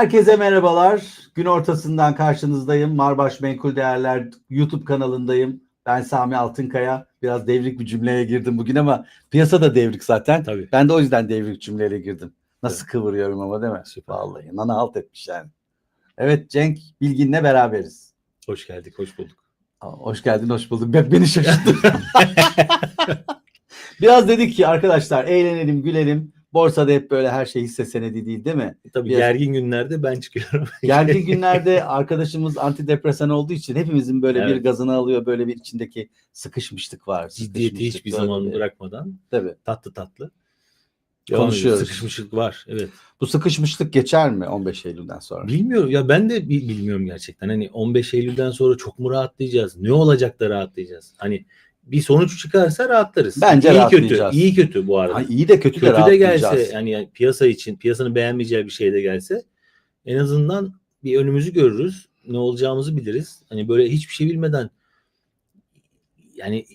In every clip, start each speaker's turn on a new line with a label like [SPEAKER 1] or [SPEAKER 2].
[SPEAKER 1] Herkese merhabalar. Gün ortasından karşınızdayım. Marbaş Menkul Değerler YouTube kanalındayım. Ben Sami Altınkaya. Biraz devrik bir cümleye girdim bugün ama piyasa da devrik zaten.
[SPEAKER 2] Tabii.
[SPEAKER 1] Ben de o yüzden devrik cümleyle girdim. Nasıl kıvırıyorum ama değil mi?
[SPEAKER 2] Süper.
[SPEAKER 1] Vallahi nana halt etmiş yani. Evet Cenk Bilgin'le beraberiz.
[SPEAKER 2] Hoş geldik, hoş bulduk.
[SPEAKER 1] Aa, Hoş geldin, hoş bulduk. Bak beni şaşırttın. Biraz dedik ki arkadaşlar eğlenelim, gülelim. Borsada hep böyle her şey hisse senedi değil değil mi?
[SPEAKER 2] Tabii
[SPEAKER 1] Biraz-
[SPEAKER 2] gergin günlerde ben çıkıyorum.
[SPEAKER 1] Gergin günlerde arkadaşımız antidepresan olduğu için hepimizin böyle bir
[SPEAKER 2] Evet.
[SPEAKER 1] gazını alıyor. Böyle bir içindeki sıkışmışlık var.
[SPEAKER 2] Ciddiyeti hiçbir
[SPEAKER 1] böyle
[SPEAKER 2] zaman
[SPEAKER 1] bir-
[SPEAKER 2] bırakmadan
[SPEAKER 1] Tabii.
[SPEAKER 2] tatlı tatlı. Devam
[SPEAKER 1] Konuşuyoruz.
[SPEAKER 2] Sıkışmışlık var. Evet.
[SPEAKER 1] Bu sıkışmışlık geçer mi 15 Eylül'den sonra?
[SPEAKER 2] Bilmiyorum ya ben de bi- bilmiyorum gerçekten. Hani 15 Eylül'den sonra çok mu rahatlayacağız? Ne olacak da rahatlayacağız? Hani bir sonuç çıkarsa rahatlarız.
[SPEAKER 1] Bence
[SPEAKER 2] iyi kötü. iyi kötü bu arada.
[SPEAKER 1] Ha, iyi de kötü, de
[SPEAKER 2] kötü de gelse
[SPEAKER 1] rahatlayacağız.
[SPEAKER 2] yani, piyasa için piyasanın beğenmeyeceği bir şey de gelse en azından bir önümüzü görürüz. Ne olacağımızı biliriz. Hani böyle hiçbir şey bilmeden yani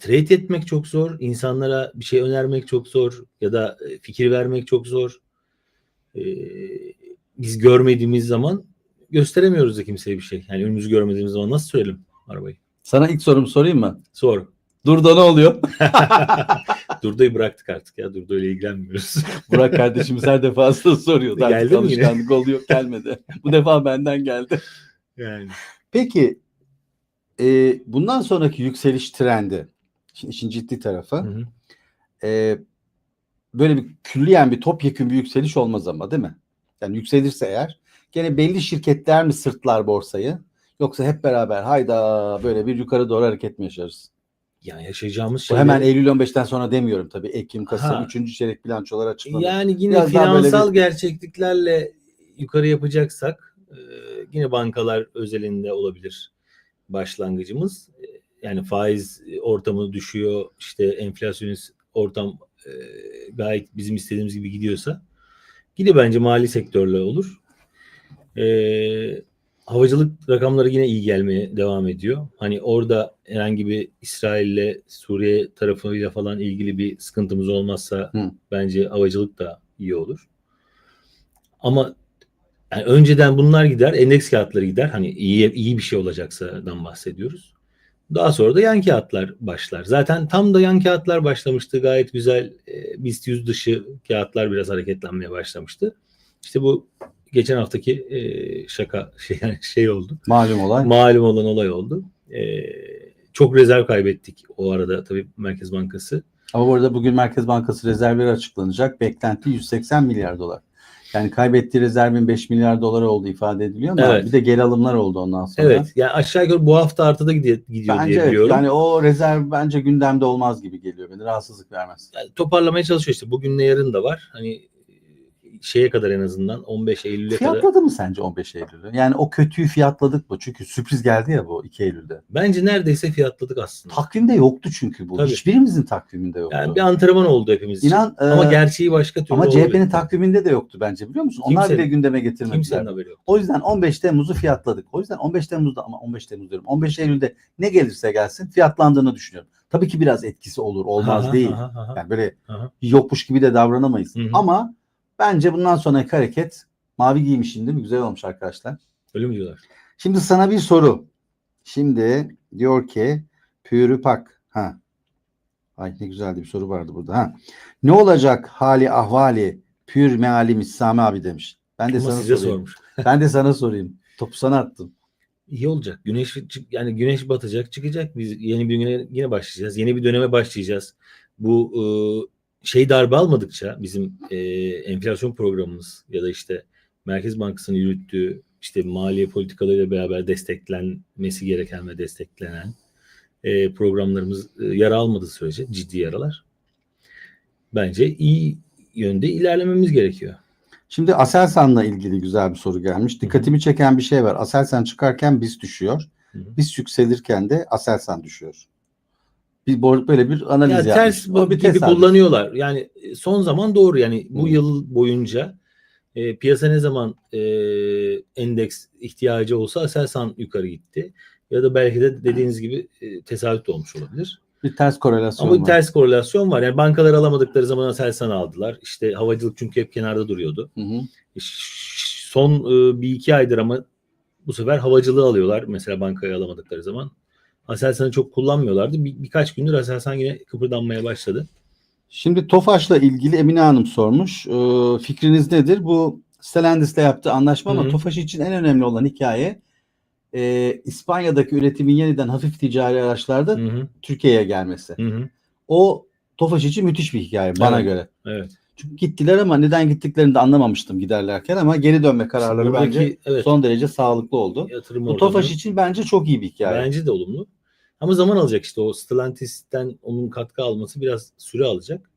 [SPEAKER 2] trade etmek çok zor. insanlara bir şey önermek çok zor ya da e, fikir vermek çok zor. Ee, biz görmediğimiz zaman gösteremiyoruz da kimseye bir şey. Yani önümüzü görmediğimiz zaman nasıl söyleyelim arabayı?
[SPEAKER 1] Sana ilk sorumu sorayım mı?
[SPEAKER 2] Sor.
[SPEAKER 1] Durda ne oluyor?
[SPEAKER 2] Durdo'yu bıraktık artık ya. Durdo ile ilgilenmiyoruz.
[SPEAKER 1] Burak kardeşimiz her defasında soruyor. Artık
[SPEAKER 2] Geldi mi yine?
[SPEAKER 1] alışkanlık oluyor gelmedi. Bu defa benden geldi.
[SPEAKER 2] yani.
[SPEAKER 1] Peki e, bundan sonraki yükseliş trendi, şimdi işin ciddi tarafı,
[SPEAKER 2] Hı hı.
[SPEAKER 1] e, böyle bir külliyen bir topyekun bir yükseliş olmaz ama değil mi? Yani yükselirse eğer gene belli şirketler mi sırtlar borsayı yoksa hep beraber hayda böyle bir yukarı doğru hareket mi yaşarız?
[SPEAKER 2] Yani yaşayacağımız
[SPEAKER 1] Bu
[SPEAKER 2] şey
[SPEAKER 1] hemen Eylül 15'ten sonra demiyorum tabii. Ekim, Kasım,
[SPEAKER 2] Ha.
[SPEAKER 1] 3. çeyrek bilançolar açıklanır.
[SPEAKER 2] Yani yine
[SPEAKER 1] Biraz
[SPEAKER 2] finansal
[SPEAKER 1] bir-
[SPEAKER 2] gerçekliklerle yukarı yapacaksak e, yine bankalar özelinde olabilir başlangıcımız. E, Yani faiz ortamı düşüyor, işte enflasyonist ortam e, gayet bizim istediğimiz gibi gidiyorsa yine bence mali sektörle olur. E, havacılık rakamları yine iyi gelmeye devam ediyor. Hani orada herhangi bir İsrail'le Suriye tarafıyla falan ilgili bir sıkıntımız olmazsa
[SPEAKER 1] Hı.
[SPEAKER 2] bence havacılık da iyi olur. Ama yani önceden bunlar gider, endeks kağıtları gider. Hani iyi iyi bir şey olacaksa'dan bahsediyoruz. Daha sonra da yan kağıtlar başlar. Zaten tam da yan kağıtlar başlamıştı. Gayet güzel e, BIST 100 dışı kağıtlar biraz hareketlenmeye başlamıştı. İşte bu geçen haftaki e, şaka şey, şey oldu.
[SPEAKER 1] Malum olay.
[SPEAKER 2] Malum olan olay oldu. E, çok rezerv kaybettik o arada tabii Merkez Bankası.
[SPEAKER 1] Ama bu arada bugün Merkez Bankası rezervleri açıklanacak. Beklenti 180 milyar dolar. Yani kaybettiği rezervin 5 milyar doları olduğu ifade ediliyor ama
[SPEAKER 2] Evet.
[SPEAKER 1] bir de geri alımlar oldu ondan sonra.
[SPEAKER 2] Evet. Yani aşağı yukarı bu hafta artıda gidiyor, gidiyor
[SPEAKER 1] Bence
[SPEAKER 2] diye
[SPEAKER 1] evet.
[SPEAKER 2] biliyorum.
[SPEAKER 1] Yani o rezerv bence gündemde olmaz gibi geliyor. Beni rahatsızlık vermez.
[SPEAKER 2] Yani toparlamaya çalışıyor işte. Bugünle yarın da var. Hani şeye kadar en azından 15 Eylül'e kadar.
[SPEAKER 1] Fiyatladı mı sence 15 Eylül'ü? Yani o kötüyü fiyatladık mı? Çünkü sürpriz geldi ya bu 2 Eylül'de.
[SPEAKER 2] Bence neredeyse fiyatladık aslında.
[SPEAKER 1] Takvimde yoktu çünkü bu.
[SPEAKER 2] Tabii.
[SPEAKER 1] Hiçbirimizin takviminde yoktu.
[SPEAKER 2] Yani bir antrenman oldu hepimiz için.
[SPEAKER 1] İnan e,
[SPEAKER 2] Ama gerçeği başka türlü
[SPEAKER 1] ama. CHP'nin takviminde de yoktu bence biliyor musun? Onlar
[SPEAKER 2] Kimsenin-
[SPEAKER 1] bile gündeme getirmediler.
[SPEAKER 2] Kimsenin haberi yok.
[SPEAKER 1] O yüzden 15 Temmuz'u fiyatladık. O yüzden 15 Temmuz'da ama 15 Temmuz diyorum. 15 Eylül'de ne gelirse gelsin fiyatlandığını düşünüyorum. Tabii ki biraz etkisi olur, olmaz
[SPEAKER 2] Aha,
[SPEAKER 1] değil.
[SPEAKER 2] aha, aha.
[SPEAKER 1] Yani böyle
[SPEAKER 2] Aha.
[SPEAKER 1] yokmuş gibi de davranamayız.
[SPEAKER 2] Hı hı.
[SPEAKER 1] Ama bence bundan sonraki hareket mavi giymişin değil mi? Güzel olmuş arkadaşlar.
[SPEAKER 2] Öyle mi diyorlar?
[SPEAKER 1] Şimdi sana bir soru. Şimdi diyor ki Pürüpak. Ha. Ay ne güzel bir soru vardı burada. Ha. Ne olacak hali ahvali pür meali Sami abi demiş. Ben de
[SPEAKER 2] Ama
[SPEAKER 1] sana
[SPEAKER 2] size
[SPEAKER 1] sorayım.
[SPEAKER 2] sormuş.
[SPEAKER 1] Ben de sana sorayım. Topu sana attım.
[SPEAKER 2] İyi olacak. Güneş çık- yani güneş batacak, çıkacak. Biz yeni bir güne yine başlayacağız. Yeni bir döneme başlayacağız. Bu e, şey darbe almadıkça bizim e, enflasyon programımız ya da işte Merkez Bankası'nın yürüttüğü işte maliye politikalarıyla beraber desteklenmesi gereken ve desteklenen e, programlarımız e, yara almadığı sürece ciddi yaralar. Bence iyi yönde ilerlememiz gerekiyor.
[SPEAKER 1] Şimdi Aselsan'la ilgili güzel bir soru gelmiş. Dikkatimi çeken bir şey var. Aselsan çıkarken biz düşüyor. Biz yükselirken de Aselsan düşüyor. Bir böyle bir analiz
[SPEAKER 2] Ya
[SPEAKER 1] yapmış.
[SPEAKER 2] ters
[SPEAKER 1] O bir
[SPEAKER 2] gibi
[SPEAKER 1] tesadüf.
[SPEAKER 2] kullanıyorlar. Yani son zaman doğru yani bu
[SPEAKER 1] Hı.
[SPEAKER 2] yıl boyunca e, piyasa ne zaman e, endeks ihtiyacı olsa Aselsan yukarı gitti. Ya da belki de dediğiniz gibi e, tesadüf de olmuş olabilir.
[SPEAKER 1] Bir ters korelasyon
[SPEAKER 2] Ama
[SPEAKER 1] var.
[SPEAKER 2] ters korelasyon var. Yani bankalar alamadıkları zaman Aselsan aldılar. İşte havacılık çünkü hep kenarda duruyordu.
[SPEAKER 1] Hı hı.
[SPEAKER 2] E, son e, bir iki aydır ama bu sefer havacılığı alıyorlar. Mesela bankaya alamadıkları zaman. Aselsan'ı çok kullanmıyorlardı. Bir, birkaç gündür Aselsan yine kıpırdanmaya başladı.
[SPEAKER 1] Şimdi Tofaş'la ilgili Emine Hanım sormuş. Ee, fikriniz nedir? Bu Stellantis'le yaptığı anlaşma
[SPEAKER 2] Hı
[SPEAKER 1] ama. Tofaş için en önemli olan hikaye e, İspanya'daki üretimin yeniden hafif ticari araçlarda Türkiye'ye gelmesi.
[SPEAKER 2] hı hı.
[SPEAKER 1] O Tofaş için müthiş bir hikaye bana
[SPEAKER 2] Evet.
[SPEAKER 1] göre.
[SPEAKER 2] Evet.
[SPEAKER 1] Çünkü gittiler ama neden gittiklerini de anlamamıştım giderlerken ama geri dönme kararları
[SPEAKER 2] Buradaki,
[SPEAKER 1] bence
[SPEAKER 2] evet,
[SPEAKER 1] son derece sağlıklı oldu.
[SPEAKER 2] yatırım
[SPEAKER 1] Bu Tofaş için bence çok iyi bir hikaye.
[SPEAKER 2] bence de olumlu. Ama zaman alacak işte o Stellantis'ten onun katkı alması biraz süre alacak.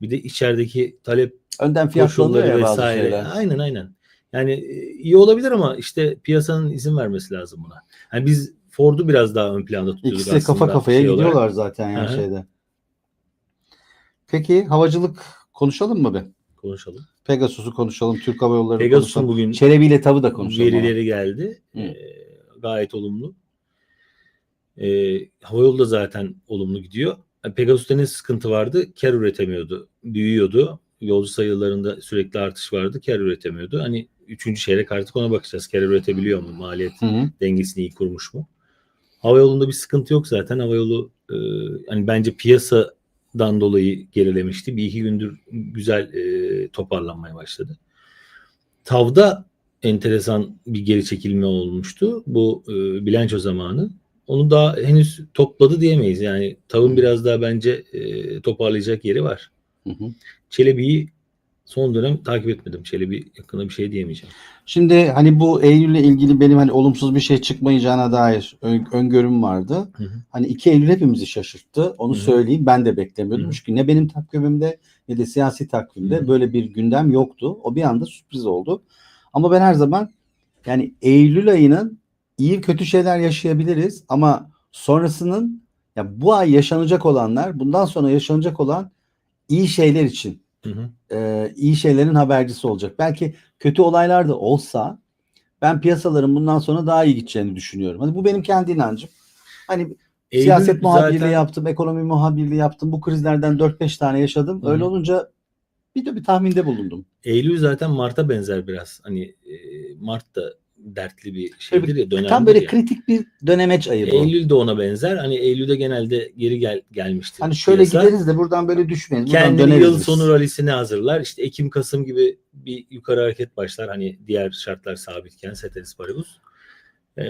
[SPEAKER 2] Bir de içerideki talep
[SPEAKER 1] Önden
[SPEAKER 2] koşulları vesaire. Aynen aynen. Yani e, iyi olabilir ama işte piyasanın izin vermesi lazım buna. Yani biz Ford'u biraz daha ön planda tutuyorduk
[SPEAKER 1] İkisi de kafa
[SPEAKER 2] aslında
[SPEAKER 1] kafaya
[SPEAKER 2] şey olarak.
[SPEAKER 1] gidiyorlar zaten her
[SPEAKER 2] Hı hı.
[SPEAKER 1] şeyde. Peki havacılık konuşalım mı be?
[SPEAKER 2] Konuşalım.
[SPEAKER 1] Pegasus'u konuşalım, Türk Hava Yolları
[SPEAKER 2] Pegasus'un
[SPEAKER 1] konuşalım.
[SPEAKER 2] bugün
[SPEAKER 1] Çelebi ile Tav'ı da konuşalım. ama.
[SPEAKER 2] verileri geldi.
[SPEAKER 1] Hı.
[SPEAKER 2] Ee, gayet olumlu. Ee, Havayolu da zaten olumlu gidiyor. Yani Pegasus'ta ne sıkıntı vardı? Kar üretemiyordu. Büyüyordu. Yolcu sayılarında sürekli artış vardı. Kar üretemiyordu. Hani üçüncü çeyrek artık ona bakacağız. Kar üretebiliyor mu? Maliyet
[SPEAKER 1] Hı hı.
[SPEAKER 2] dengesini iyi kurmuş mu? Havayolunda bir sıkıntı yok zaten. Havayolu e, hani bence piyasadan dolayı gerilemişti. Bir iki gündür güzel e, toparlanmaya başladı. Tav'da enteresan bir geri çekilme olmuştu. Bu e, bilanço zamanı. Onu daha henüz topladı diyemeyiz. Yani Tav'ın biraz daha bence e, toparlayacak yeri var.
[SPEAKER 1] Hı hı.
[SPEAKER 2] Çelebi'yi son dönem takip etmedim. Çelebi yakında bir şey diyemeyeceğim.
[SPEAKER 1] Şimdi hani bu Eylül'le ilgili benim hani olumsuz bir şey çıkmayacağına dair ön- öngörüm vardı.
[SPEAKER 2] Hı hı.
[SPEAKER 1] Hani 2 Eylül hepimizi şaşırttı. Onu
[SPEAKER 2] Hı hı.
[SPEAKER 1] söyleyeyim. Ben de beklemiyordum.
[SPEAKER 2] Hı hı.
[SPEAKER 1] Çünkü ne benim takvimimde ne de siyasi takvimde
[SPEAKER 2] Hı hı.
[SPEAKER 1] böyle bir gündem yoktu. O bir anda sürpriz oldu. Ama ben her zaman yani Eylül ayının iyi kötü şeyler yaşayabiliriz ama sonrasının ya bu ay yaşanacak olanlar bundan sonra yaşanacak olan iyi şeyler için
[SPEAKER 2] Hı hı.
[SPEAKER 1] e, iyi şeylerin habercisi olacak. Belki kötü olaylar da olsa ben piyasaların bundan sonra daha iyi gideceğini düşünüyorum. Hani bu benim kendi inancım. Hani
[SPEAKER 2] Eylül
[SPEAKER 1] siyaset muhabirliği
[SPEAKER 2] zaten-
[SPEAKER 1] yaptım, ekonomi muhabirliği yaptım. Bu krizlerden 4-5 tane yaşadım.
[SPEAKER 2] Hı.
[SPEAKER 1] Öyle olunca bir de bir tahminde bulundum.
[SPEAKER 2] Eylül zaten Mart'a benzer biraz. Hani Mart da dertli bir şeydir ya dönemdir
[SPEAKER 1] Tam böyle
[SPEAKER 2] ya.
[SPEAKER 1] kritik bir dönemeç ayı bu.
[SPEAKER 2] Eylül de ona benzer. Hani Eylül'de genelde geri gel gelmiştir.
[SPEAKER 1] Hani şöyle
[SPEAKER 2] piyasa.
[SPEAKER 1] gideriz de buradan böyle düşmeyiz. Buradan
[SPEAKER 2] Kendini yıl
[SPEAKER 1] biz.
[SPEAKER 2] sonu rallisine hazırlar. İşte Ekim Kasım gibi bir yukarı hareket başlar. Hani diğer şartlar sabitken Ceteris Paribus. Ee,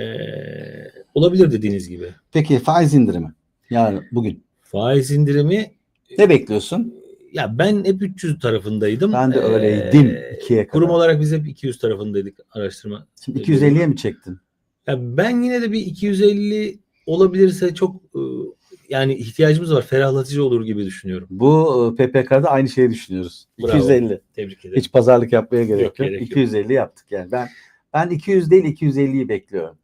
[SPEAKER 2] olabilir dediğiniz gibi.
[SPEAKER 1] Peki faiz indirimi. Yani bugün.
[SPEAKER 2] Faiz indirimi
[SPEAKER 1] Ne bekliyorsun?
[SPEAKER 2] Ya ben hep 300 tarafındaydım.
[SPEAKER 1] Ben de
[SPEAKER 2] Ee,
[SPEAKER 1] öyleydim ikiye kadar.
[SPEAKER 2] Kurum olarak biz hep 200 tarafındaydık araştırma
[SPEAKER 1] Şimdi 250'ye mi çektin?
[SPEAKER 2] Ya ben yine de bir 250 olabilirse çok e, yani ihtiyacımız var. Ferahlatıcı olur gibi düşünüyorum.
[SPEAKER 1] Bu e, PPK'da aynı şeyi düşünüyoruz.
[SPEAKER 2] Bravo.
[SPEAKER 1] 250.
[SPEAKER 2] Tebrik ederim.
[SPEAKER 1] Hiç pazarlık yapmaya gerek yok.
[SPEAKER 2] Yok, gerek yok.
[SPEAKER 1] 250 yaptık yani. Ben ben 200 değil 250'yi bekliyorum.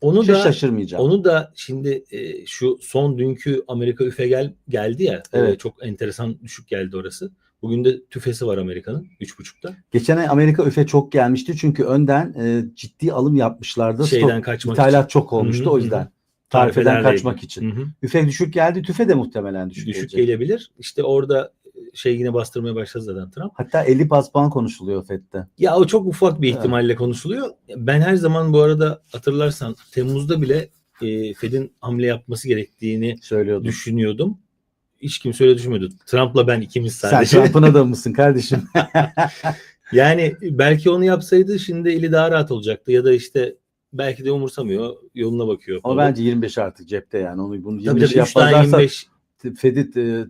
[SPEAKER 2] Onu
[SPEAKER 1] Hiç
[SPEAKER 2] da
[SPEAKER 1] şaşırmayacağım.
[SPEAKER 2] onu da şimdi e, şu son dünkü Amerika üfe gel geldi ya. e,
[SPEAKER 1] Evet.
[SPEAKER 2] çok enteresan düşük geldi orası. Bugün de tüfesi var Amerika'nın 3.5'ta.
[SPEAKER 1] Geçen ay Amerika üfe çok gelmişti çünkü önden e, ciddi alım yapmışlardı.
[SPEAKER 2] Şeyden
[SPEAKER 1] Stok,
[SPEAKER 2] kaçmak
[SPEAKER 1] ithalat çok olmuştu
[SPEAKER 2] Hı hı,
[SPEAKER 1] o yüzden. Tarifeden kaçmak için.
[SPEAKER 2] Hı hı.
[SPEAKER 1] Üfe düşük geldi. Tüfe de muhtemelen düşük,
[SPEAKER 2] Düşük
[SPEAKER 1] gelecek.
[SPEAKER 2] gelebilir. İşte orada şey yine bastırmaya başladı zaten Trump.
[SPEAKER 1] Hatta 50 bas puan konuşuluyor FED'de.
[SPEAKER 2] Ya o çok ufak bir
[SPEAKER 1] Evet.
[SPEAKER 2] ihtimalle konuşuluyor. Ben her zaman bu arada hatırlarsan Temmuz'da bile e, Fed'in hamle yapması gerektiğini
[SPEAKER 1] Söylüyordum.
[SPEAKER 2] düşünüyordum. Hiç kimse öyle düşünmüyordu. Trump'la ben ikimiz
[SPEAKER 1] Sen
[SPEAKER 2] sadece.
[SPEAKER 1] Trump'ın adamısın kardeşim.
[SPEAKER 2] yani belki onu yapsaydı şimdi eli daha rahat olacaktı ya da işte belki de umursamıyor, yoluna bakıyor.
[SPEAKER 1] Ama
[SPEAKER 2] falan.
[SPEAKER 1] bence 25 artık cepte yani. Onu bunu
[SPEAKER 2] Tabii
[SPEAKER 1] 25
[SPEAKER 2] tabii, tane
[SPEAKER 1] yapmazlarsa
[SPEAKER 2] 25
[SPEAKER 1] Fed'i e,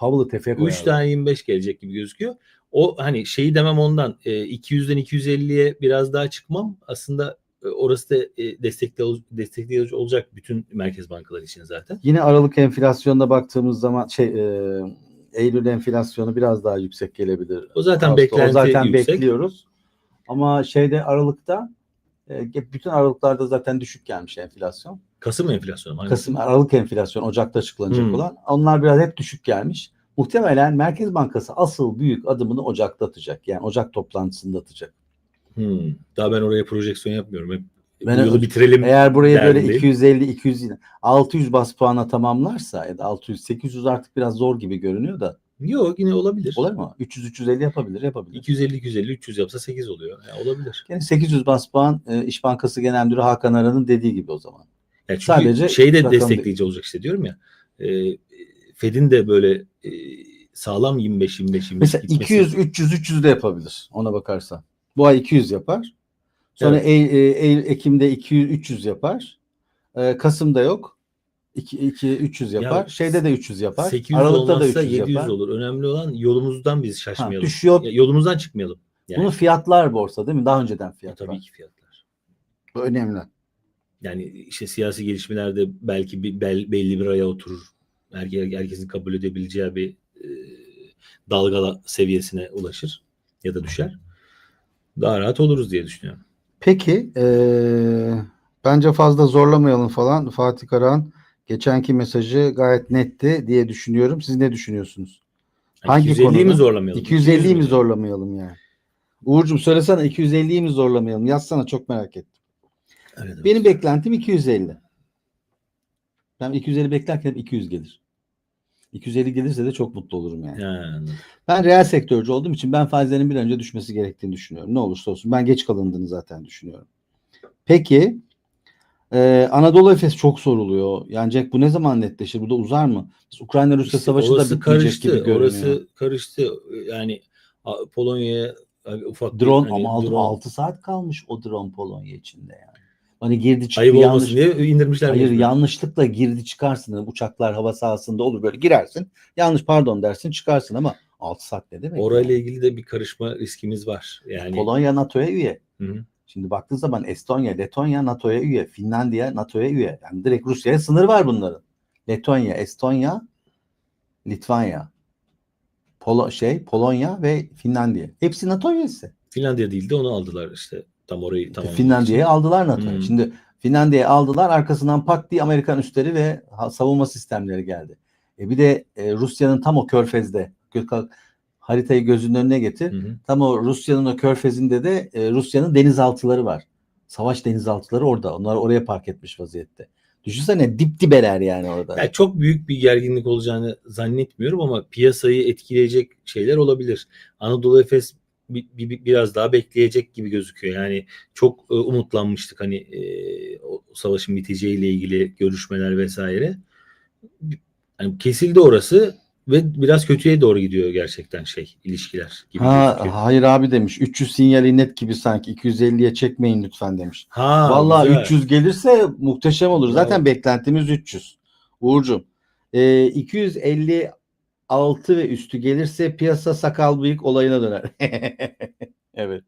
[SPEAKER 1] Powell'ı tefeye koyar.
[SPEAKER 2] 3 tane 25 gelecek gibi gözüküyor. O hani şeyi demem ondan e, 200'den 250'ye biraz daha çıkmam aslında e, orası da e, destekli destekleyici olacak bütün merkez bankaları için zaten.
[SPEAKER 1] Yine Aralık enflasyonuna baktığımız zaman şey e, Eylül enflasyonu biraz daha yüksek gelebilir.
[SPEAKER 2] O zaten
[SPEAKER 1] Ağustos.
[SPEAKER 2] beklenti
[SPEAKER 1] o zaten
[SPEAKER 2] yüksek.
[SPEAKER 1] bekliyoruz. Ama şeyde Aralık'ta e, bütün Aralıklarda zaten düşük gelmiş enflasyon.
[SPEAKER 2] Kasım enflasyonu. hangisi?
[SPEAKER 1] Kasım Aralık enflasyon Ocak'ta açıklanacak
[SPEAKER 2] Hmm.
[SPEAKER 1] olan. Onlar biraz hep düşük gelmiş. Muhtemelen Merkez Bankası asıl büyük adımını Ocak'ta atacak. Yani Ocak toplantısında atacak.
[SPEAKER 2] Hmm. Daha ben oraya projeksiyon yapmıyorum. Hep
[SPEAKER 1] Ben-
[SPEAKER 2] bu yılı bitirelim.
[SPEAKER 1] Eğer buraya böyle
[SPEAKER 2] Derdi.
[SPEAKER 1] 250 200 600 bas puana tamamlarsa ya da 600 800 artık biraz zor gibi görünüyor da
[SPEAKER 2] Yok yine olabilir.
[SPEAKER 1] Olur mu? 300-350 yapabilir, yapabilir.
[SPEAKER 2] 250 250 300 yapsa 8 oluyor. Yani olabilir.
[SPEAKER 1] Yani 800 bas puan e, İş Bankası Genel Müdürü Hakan Aran'ın dediği gibi o zaman.
[SPEAKER 2] Yani çünkü
[SPEAKER 1] Sadece
[SPEAKER 2] şey de destekleyici olacak işte diyorum ya. E, Fed'in de böyle e, sağlam 25 25 25
[SPEAKER 1] Mesela
[SPEAKER 2] gitmesi.
[SPEAKER 1] 200 300 300 de yapabilir ona bakarsan. Bu ay 200 yapar. Sonra
[SPEAKER 2] Evet.
[SPEAKER 1] Eylül, e, Eylül Ekim'de 200 300 yapar. E, Kasım'da yok. 2 2 300 yapar. Şeyde de 300 yapar.
[SPEAKER 2] 800
[SPEAKER 1] Aralıkta da
[SPEAKER 2] olmazsa
[SPEAKER 1] 300
[SPEAKER 2] 700
[SPEAKER 1] yapar.
[SPEAKER 2] olur. Önemli olan yolumuzdan biz
[SPEAKER 1] Ha,
[SPEAKER 2] şaşmayalım.
[SPEAKER 1] düşüyor.
[SPEAKER 2] Ya, yolumuzdan çıkmayalım. Yani,
[SPEAKER 1] Bunu fiyatlar borsa değil mi? Daha önceden
[SPEAKER 2] Ya
[SPEAKER 1] fiyatlar.
[SPEAKER 2] tabii ki fiyatlar.
[SPEAKER 1] Bu önemli.
[SPEAKER 2] Yani işte siyasi gelişmelerde belki bir bel- belli bir aya oturur. Herke- herkesin kabul edebileceği bir e, dalgala seviyesine ulaşır ya da düşer. Daha rahat oluruz diye düşünüyorum.
[SPEAKER 1] Peki eee, bence fazla zorlamayalım falan. Fatih Karahan geçenki mesajı gayet netti diye düşünüyorum. Siz ne düşünüyorsunuz?
[SPEAKER 2] Yani
[SPEAKER 1] Hangi
[SPEAKER 2] 250'yi mi
[SPEAKER 1] konuda?
[SPEAKER 2] zorlamayalım?
[SPEAKER 1] 250'yi
[SPEAKER 2] 200
[SPEAKER 1] mi zorlamayalım yani? Uğur'cum söylesene 250'yi mi zorlamayalım? Yazsana çok merak ettim.
[SPEAKER 2] Evet, evet.
[SPEAKER 1] Benim beklentim 250. Ben 250 beklerken hep 200 gelir. 250 gelirse de çok mutlu olurum yani.
[SPEAKER 2] Anladım.
[SPEAKER 1] Ben reel sektörcü olduğum için ben faizlerin bir önce düşmesi gerektiğini düşünüyorum. Ne olursa olsun. Ben geç kalındığını zaten düşünüyorum. Peki e, Anadolu Efes çok soruluyor. Yani Jack bu ne zaman netleşir? Bu da uzar mı? Ukrayna-Rusya
[SPEAKER 2] İşte
[SPEAKER 1] savaşı da bitmeyecek
[SPEAKER 2] karıştı.
[SPEAKER 1] gibi görünüyor.
[SPEAKER 2] Orası karıştı. Yani Polonya'ya hani ufak bir
[SPEAKER 1] drone
[SPEAKER 2] hani
[SPEAKER 1] ama
[SPEAKER 2] drone
[SPEAKER 1] 6 saat kalmış o drone Polonya içinde yani. Hani girdi çıktı
[SPEAKER 2] ayıp
[SPEAKER 1] yanlış.
[SPEAKER 2] olmasın diye indirmişler.
[SPEAKER 1] Hayır
[SPEAKER 2] mecburen.
[SPEAKER 1] yanlışlıkla girdi çıkarsın. Uçaklar hava sahasında olur böyle girersin. Yanlış pardon dersin çıkarsın ama 6 saat ne demek?
[SPEAKER 2] Orayla
[SPEAKER 1] yani?
[SPEAKER 2] ilgili de bir karışma riskimiz var. Yani
[SPEAKER 1] Polonya NATO'ya üye.
[SPEAKER 2] Hı hı.
[SPEAKER 1] Şimdi baktığı zaman Estonya, Letonya NATO'ya üye. Finlandiya NATO'ya üye. Yani direkt Rusya'ya sınır var bunların. Letonya, Estonya, Litvanya, Polo şey, Polonya ve Finlandiya. Hepsi NATO üyesi.
[SPEAKER 2] Finlandiya değil de onu aldılar işte. Tam orayı tamam.
[SPEAKER 1] Finlandiya'yı aldılar NATO'ya.
[SPEAKER 2] Hmm.
[SPEAKER 1] Şimdi Finlandiya'yı aldılar. Arkasından pat diye Amerikan üsleri ve savunma sistemleri geldi. E bir de e, Rusya'nın tam o körfezde haritayı gözünün önüne getir.
[SPEAKER 2] Hı hı.
[SPEAKER 1] Tam o Rusya'nın o körfezinde de e, Rusya'nın denizaltıları var. Savaş denizaltıları orada. Onlar oraya park etmiş vaziyette. Düşünsene dip dibeler yani orada.
[SPEAKER 2] Yani çok büyük bir gerginlik olacağını zannetmiyorum ama piyasayı etkileyecek şeyler olabilir. Anadolu Efes bir, bir- bir- biraz daha bekleyecek gibi gözüküyor. Yani çok e, umutlanmıştık hani e, o savaşın biteceğiyle ilgili görüşmeler vesaire. Yani kesildi orası ve biraz kötüye doğru gidiyor gerçekten şey ilişkiler gibi
[SPEAKER 1] Ha,
[SPEAKER 2] gözüküyor.
[SPEAKER 1] hayır abi demiş. 300 sinyali net gibi sanki. 250'ye çekmeyin lütfen demiş.
[SPEAKER 2] Ha,
[SPEAKER 1] Vallahi
[SPEAKER 2] güzel.
[SPEAKER 1] 300 gelirse muhteşem olur. Zaten beklentimiz 300. Uğurcuğum. E, 256 ve üstü gelirse piyasa sakal bıyık olayına döner. evet.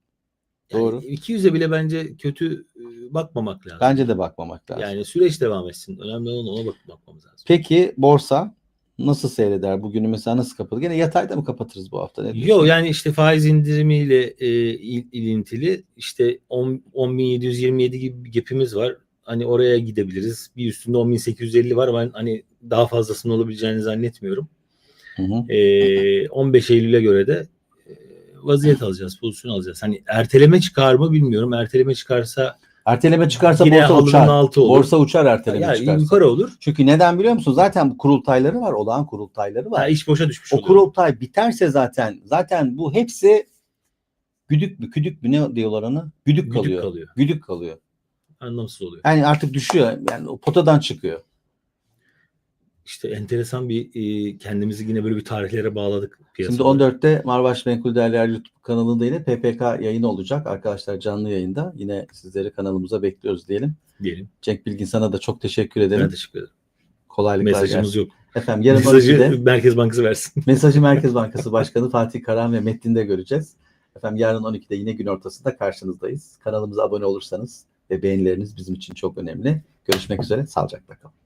[SPEAKER 2] Yani
[SPEAKER 1] doğru.
[SPEAKER 2] 200'e bile bence kötü e, bakmamak lazım.
[SPEAKER 1] Bence de bakmamak lazım.
[SPEAKER 2] Yani süreç devam etsin. Önemli olan ona bak bakmamız lazım.
[SPEAKER 1] Peki borsa nasıl seyreder? Bugünü mesela nasıl kapatır? Gene yatayda mı kapatırız bu hafta?
[SPEAKER 2] Yok yani işte faiz indirimiyle e, il- ilintili işte 10 10.727 gibi bir gap'imiz var. Hani oraya gidebiliriz. Bir üstünde 10.850 var. Ben hani daha fazlasının olabileceğini zannetmiyorum.
[SPEAKER 1] Hı hı.
[SPEAKER 2] E, 15 Eylül'e göre de vaziyet alacağız, pozisyon alacağız. Hani erteleme çıkar mı bilmiyorum. Erteleme çıkarsa
[SPEAKER 1] Erteleme çıkarsa
[SPEAKER 2] Yine
[SPEAKER 1] borsa uçar.
[SPEAKER 2] altı olur.
[SPEAKER 1] Borsa uçar erteleme
[SPEAKER 2] yani
[SPEAKER 1] çıkarsa.
[SPEAKER 2] yukarı olur.
[SPEAKER 1] Çünkü neden biliyor musun? Zaten bu kurultayları var. Olağan kurultayları var.
[SPEAKER 2] Ha, iş boşa düşmüş
[SPEAKER 1] o
[SPEAKER 2] oluyor.
[SPEAKER 1] kurultay biterse zaten zaten bu hepsi güdük mü küdük mü ne diyorlar ona? Güdük,
[SPEAKER 2] Güdük
[SPEAKER 1] kalıyor.
[SPEAKER 2] kalıyor.
[SPEAKER 1] Güdük kalıyor.
[SPEAKER 2] Anlamsız oluyor.
[SPEAKER 1] Yani artık düşüyor. Yani o potadan çıkıyor.
[SPEAKER 2] İşte enteresan bir e, kendimizi yine böyle bir tarihlere bağladık piyasada.
[SPEAKER 1] Şimdi 14'te Marbaş Menkul Değerler YouTube kanalında yine PPK yayını olacak. Arkadaşlar canlı yayında. Yine sizleri kanalımıza bekliyoruz diyelim.
[SPEAKER 2] diyelim.
[SPEAKER 1] Cenk Bilgin sana da çok teşekkür ederim.
[SPEAKER 2] Ben teşekkür ederim.
[SPEAKER 1] Kolaylıklar
[SPEAKER 2] Mesajımız
[SPEAKER 1] gelsin.
[SPEAKER 2] yok.
[SPEAKER 1] Efendim yarın
[SPEAKER 2] Mesajı
[SPEAKER 1] 12'de
[SPEAKER 2] Merkez Bankası versin.
[SPEAKER 1] Mesajı Merkez Bankası Başkanı Fatih Karahan ve Mettin'de göreceğiz. Efendim yarın 12'de yine gün ortasında karşınızdayız. Kanalımıza abone olursanız ve beğenileriniz bizim için çok önemli. Görüşmek üzere. Sağlıcakla kalın.